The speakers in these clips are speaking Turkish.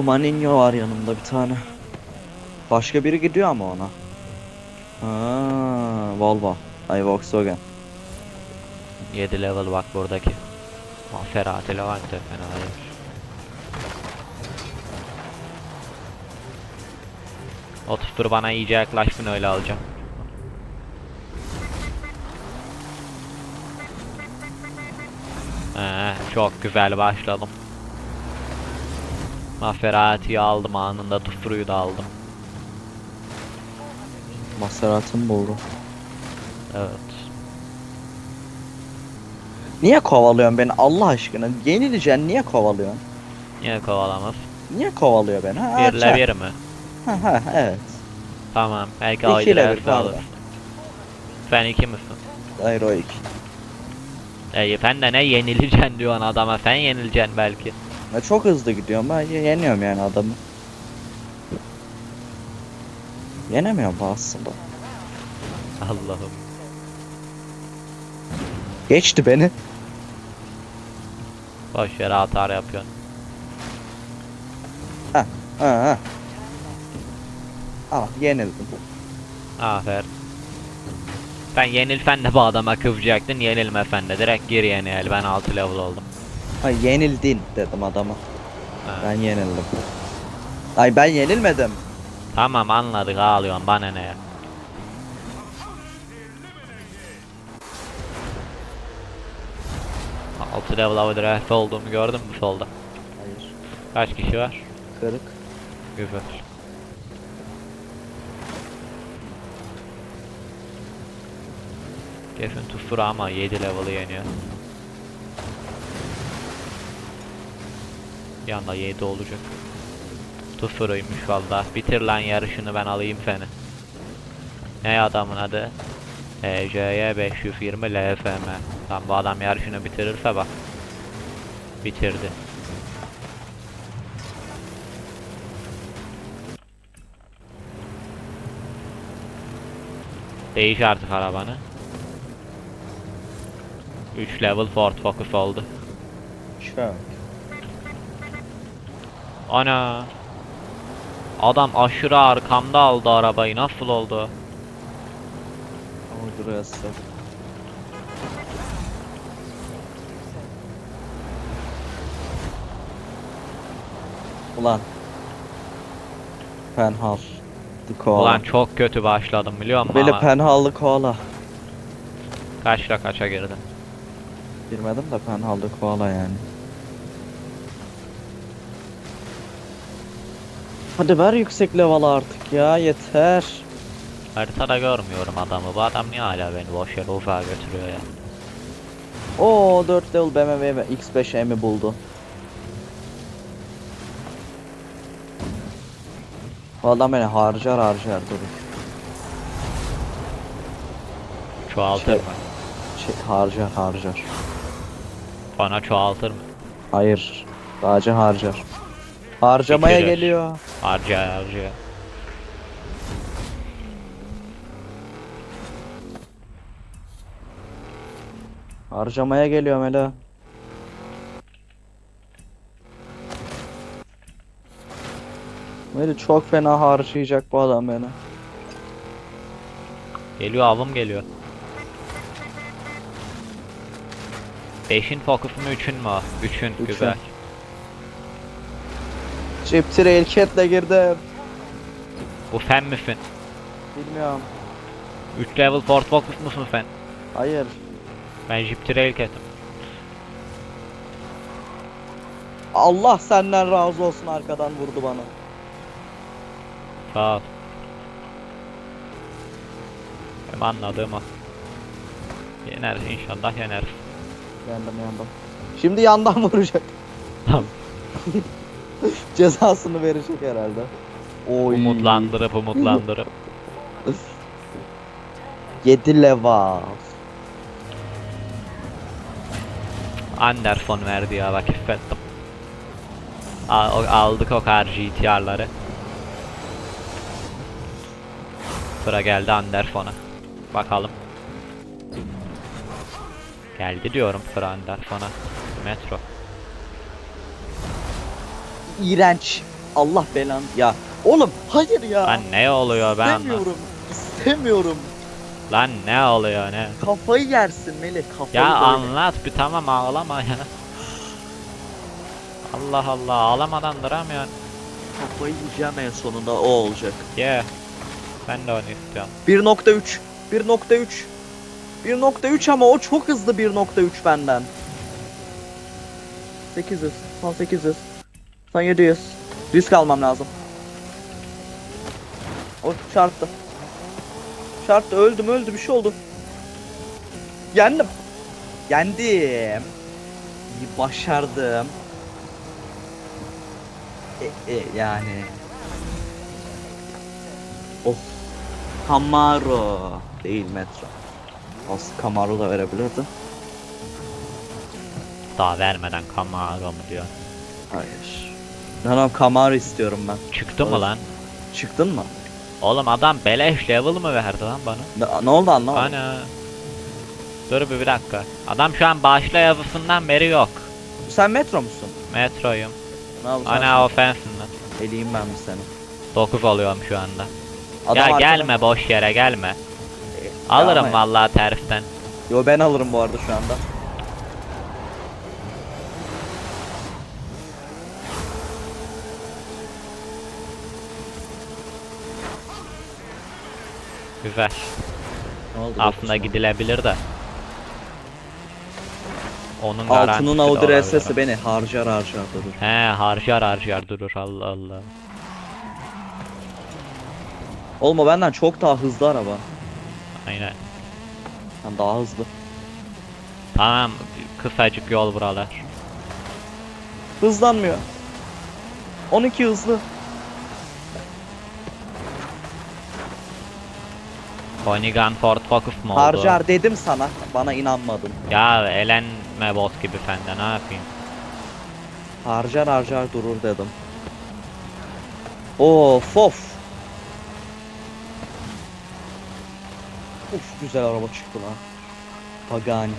Bu Maninho var yanımda bir tane. Başka biri gidiyor ama ona. Ha, Volvo. Ay Volkswagen. 7 level bak buradaki. Maserati Levante fena değil. Otuz tur bana iyice yaklaştın öyle alacağım. Ee, çok güzel başladım. Maserati'yi aldım anında Tufru'yu da aldım. Maserati'mi buldu. Evet. Niye kovalıyorsun beni Allah aşkına? Yenileceksin niye kovalıyorsun? Niye kovalamaz? Niye kovalıyor beni? Ha, Birle bir mi? Ha, ha, evet. Tamam. Belki arası pardon. alır. Sen iki misin? Hayır o iki. E sen de ne yenileceksin diyorsun adama sen yenileceksin belki. Ya çok hızlı gidiyorum ben ye- yeniyorum yani adamı. Yenemiyorum aslında. Allah'ım. Geçti beni. Boş yere atar yapıyorsun. Ha ha. Al yenildim. Aferin. Sen yenilsen de bu adama kıvacaktın yenilmesen de direkt gir yeni el ben 6 level oldum. Ha yenildin dedim adama. Ha. Ben yenildim. Ay ben yenilmedim. Tamam anladık ağlıyorsun bana ne ya. Altı level avı olduğumu gördün mü solda? Hayır. Kaç kişi var? Kırık. Güzel. Kesin tufura ama 7 level'ı yeniyor. Bir anda 7 olacak. Tufuruymuş valla. Bitir lan yarışını ben alayım seni. Ne adamın adı? ECY 520 LFM. Tam bu adam yarışını bitirirse bak. Bitirdi. Değiş artık arabanı. 3 level Ford Focus oldu. Çok. Ana. Adam aşırı arkamda aldı arabayı. Nasıl oldu? Ama burası. Ulan. Penhal. Koala. Ulan çok kötü başladım biliyor musun Beni penhallı koala. kaçla kaça girdin? Girmedim de penhallı koala yani. Hadi ver yüksek level artık ya yeter. Haritada görmüyorum adamı. Bu adam niye hala beni boş yere ufağa götürüyor ya? Oo 4 level BMW ve X5M'i buldu. Bu adam beni harcar harcar durur. Çoğaltır Şey- mı? Şey, harcar harcar. Bana çoğaltır mı? Hayır. Sadece harcar. Harcamaya Bitirir. geliyor. Harca harca. Harcamaya geliyor Mela. Böyle çok fena harcayacak bu adam beni. Geliyor avım geliyor. 5'in fokusu mu 3'ün mü o? 3'ün Üçün. güzel. Trail Cat'le girdim. Bu sen misin? Bilmiyorum. 3 level Ford Focus musun sen? Hayır. Ben Jeep Trail Cat'im. Allah senden razı olsun arkadan vurdu bana. Sağ ol. Benim anladığım o. Yeneriz inşallah yeneriz. Yandım yandım. Şimdi yandan vuracak. Tamam. Cezasını verecek herhalde. Oy. Umutlandırıp umutlandırıp. 7 level. Anderson verdi ya bak hissettim. Al- aldık o kadar GTR'ları. Sıra geldi Anderson'a. Bakalım. Geldi diyorum sıra Anderson'a. Metro. İğrenç. Allah belanı. Ya oğlum hayır ya. Lan ne oluyor ben. İstemiyorum. İstemiyorum. Lan ne oluyor ne? Kafayı yersin Melih. Kafayı Ya böyle. anlat bir tamam ağlama ya. Allah Allah ağlamadan duramıyorsun. Kafayı yiyeceğim en sonunda o olacak. Ye. Ben de onu istiyorum. 1.3 1.3 1.3 ama o çok hızlı 1.3 benden. 800 son 800 son 700 risk almam lazım. O çarptı. Çarptı öldüm öldü bir şey oldu. Yendim. Yendim. Başardım. E, e, yani. Oh. Camaro değil Metro. Aslında Camaro da verebilirdi. Daha vermeden Camaro mu diyor. Hayır. O Camaro istiyorum ben. Çıktı mı lan? Çıktın mı? Oğlum adam beleş level mı verdi lan bana? Ne, ne oldu anlamadım. Ana. Dur bir, bir dakika. Adam şu an başla yazısından beri yok. Sen Metro musun? Metroyum. Ne yapıyorsun? Ana offensin lan. Eleyim ben bir seni. 9 oluyorum şu anda. Adam ya gelme boş yere gelme. E, Alırım vallahi tersten. Yo ben alırım bu arada şu anda. Güzel. Ne oldu? Aslında dokuzuna? gidilebilir de. Onun Altının garantisi de Audi olabilir. RS'si beni harcar harcar durur. He harcar harcar durur Allah Allah. Olma benden çok daha hızlı araba. Aynen. Yani daha hızlı. Tamam kısacık yol buralar. Hızlanmıyor. 12 hızlı. Ponygun Ford Focus mu oldu? Harcar dedim sana. Bana inanmadın. Ya elenme boss gibi fende ne yapayım? Harcar harcar durur dedim. Of of. Uf güzel araba çıktı lan. Pagani.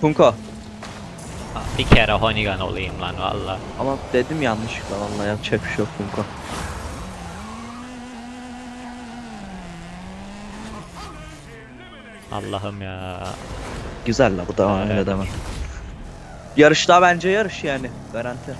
Funko. Bir kere Honigan olayım lan valla. Ama dedim yanlışlıkla vallahi yapacak bir şey yok Funko. Allah'ım ya. Güzel la bu da öyle Evet. deme. Yarışta bence yarış yani. Garanti.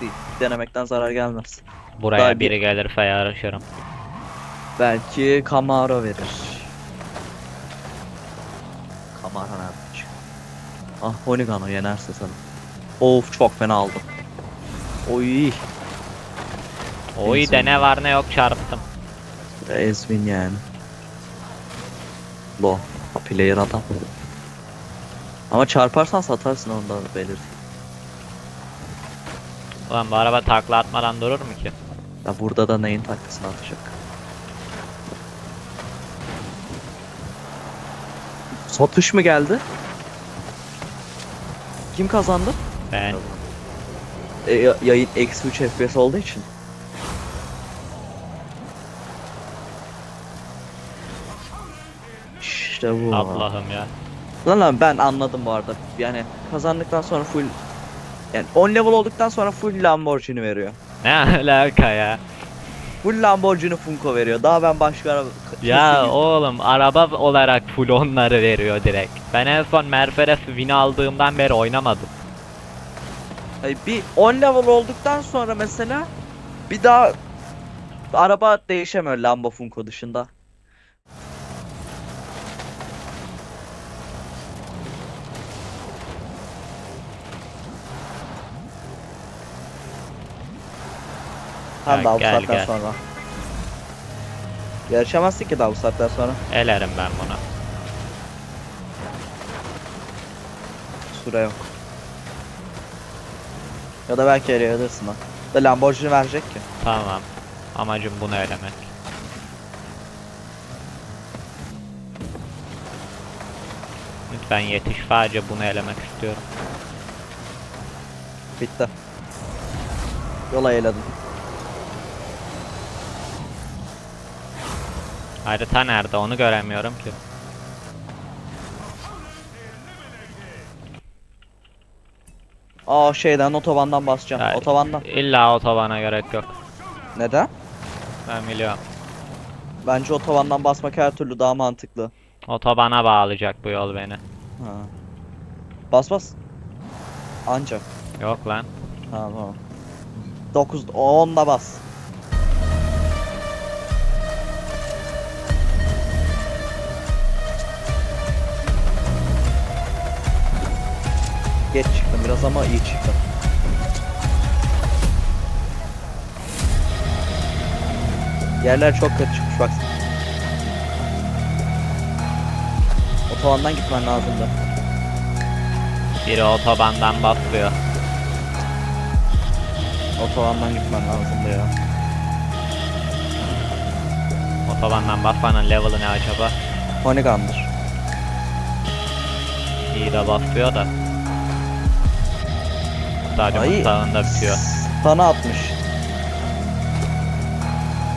Değil. Denemekten zarar gelmez. Buraya Daha bir- biri gelirse yarışırım. Belki Camaro verir. Camaro nerede çık? Ah Honigano yenerse sana. Of çok fena aldım. Oy. O iyi de ne var ne yok çarptım. Ezvin yani. Lo. Player adam. Ama çarparsan satarsın onu da belir. Ulan bu araba takla atmadan durur mu ki? Ya burada da neyin takısını atacak. Satış mı geldi? Kim kazandı? Ben E, ya- yayın eksi 3 FPS olduğu için. İşte bu. Allah'ım ya. Lan lan ben anladım bu arada. Yani kazandıktan sonra full yani 10 level olduktan sonra full Lamborghini veriyor. Ne alaka ya? Full Lamborghini Funko veriyor. Daha ben başka araba Ya oğlum araba olarak full onları veriyor direkt. Ben en son Mercedes win aldığımdan beri oynamadım. Ay, bir 10 level olduktan sonra mesela bir daha araba değişemiyor Lambo Funko dışında. Ha, daha bu gel, saatten gel. sonra. Yarışamazsın ki daha bu saatten sonra. Elerim ben bunu. Süre yok. Ya da belki eleyebilirsin ha. Da Lamborghini verecek ki. Tamam. Amacım bunu elemek. Lütfen yetiş. Sadece bunu elemek istiyorum. Bitti. Yola eyledim. Harita nerede onu göremiyorum ki. Aa şeyden otobandan basacağım. Ya, Otobandan. İlla otobana gerek yok. Neden? Ben biliyorum. Bence otobandan basmak her türlü daha mantıklı. Otobana bağlayacak bu yol beni. Ha. Bas bas. Ancak. Yok lan. Tamam. 9 10'da bas. Geç çıktım biraz ama iyi çıktım. Yerler çok kötü çıkmış bak. Otobandan gitmen lazımdı. Biri otobandan basıyor. Otobandan gitmen lazımdı ya. Otobandan basmanın level'ı ne acaba? Honigan'dır. İyi de basıyor da. Stadyumun Ay. sağında bitiyor. Sana atmış.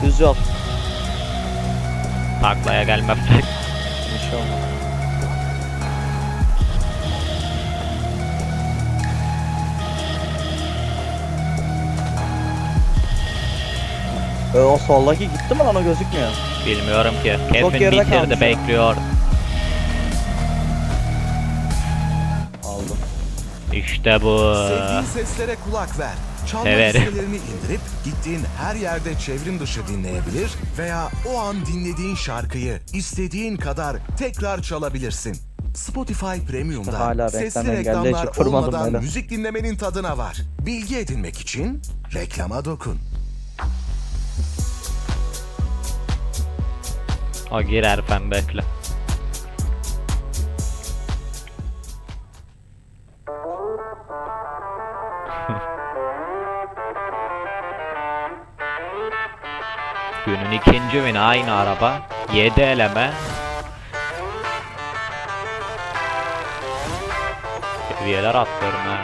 Düz yol. Taklaya gelmezsek. İnşallah. E, o soldaki gitti mi lan o gözükmüyor. Bilmiyorum ki. Kevin geride bitirdi kalmış o. bekliyor. İşte bu. Sevdiğin seslere kulak ver. Çalma Severim. listelerini indirip gittiğin her yerde çevrim dışı dinleyebilir veya o an dinlediğin şarkıyı istediğin kadar tekrar çalabilirsin. Spotify Premium'da hala sesli reklam reklamlar kurmadım olmadan öyle. müzik dinlemenin tadına var. Bilgi edinmek için reklama dokun. O girer ben bekle. Günün ikinci günü aynı araba. 7 eleme. Seviyeler atlıyorum ha.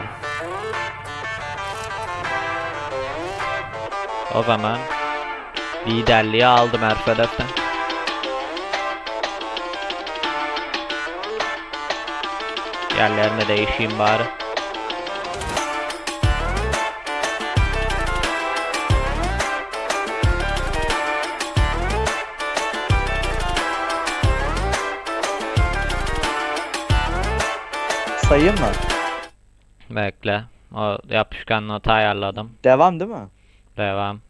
O zaman liderliği aldım Mercedes'ten. Yerlerine değişeyim bari. Sayayım mı? Bekle. O yapışkan notu ayarladım. Devam değil mi? Devam.